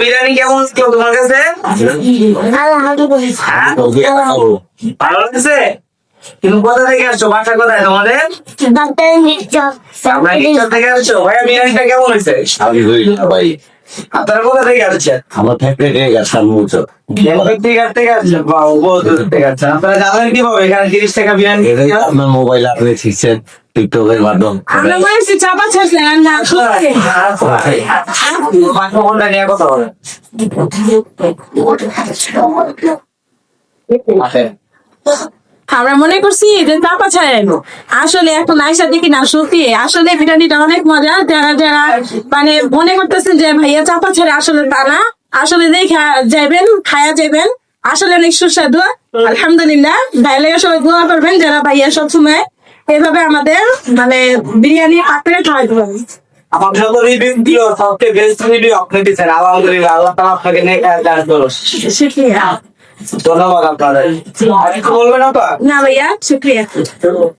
বিরিয়ানি কেমন ছিল তোমার কাছে? হ্যাঁ? ভালো লাগছে? তুমি কোথা থেকে আসছো? বাসা কোথায় তোমাদের? থেকে আসছো। ভাইয়া বিরিয়ানিটা কেমন হয়েছে? আপনারা কোথা থেকে আসছেন? আমার ফ্যাক্টরি থেকে আসছেন আসছেন আপনারা জানেন কীভাবে? এখানে তিরিশ টাকা এটাই আপনার মোবাইল আপনি শিখছেন টিকটকের মাধ্যম। আমরা কথা বলে আমরা মনে করছি যে চাপা ছাড়েন। আসলে এখন আইসা দেখি না সত্যি। আসলে বিরিয়ানিটা অনেক মজা যারা যারা মানে মনে করতেছেন যে ভাইয়া চাপা ছাড়ে আসলে তা না। আসলে দেখা যাবেন খায়া যাবেন আসলে অনেক সুস্বাদু। আলহামদুলিল্লাহ। ভাইয়া লেগে সবাই দোয়া করবেন যারা ভাইয়া সবসময় এভাবে আমাদের মানে বিরিয়ানি পাকড়ে খাওয়াইতে পারবে আমার যত রিভিউ দিল সবচেয়ে বেস্ট রিভিউ আপনি দিচ্ছেন। আলহামদুলিল্লাহ আল্লাহ তালা আপনাকে নেক দান করুন ধন্যবাদ আপনাদের। আর কিছু বলবেন আপা? না ভাইয়া শুক্রিয়া।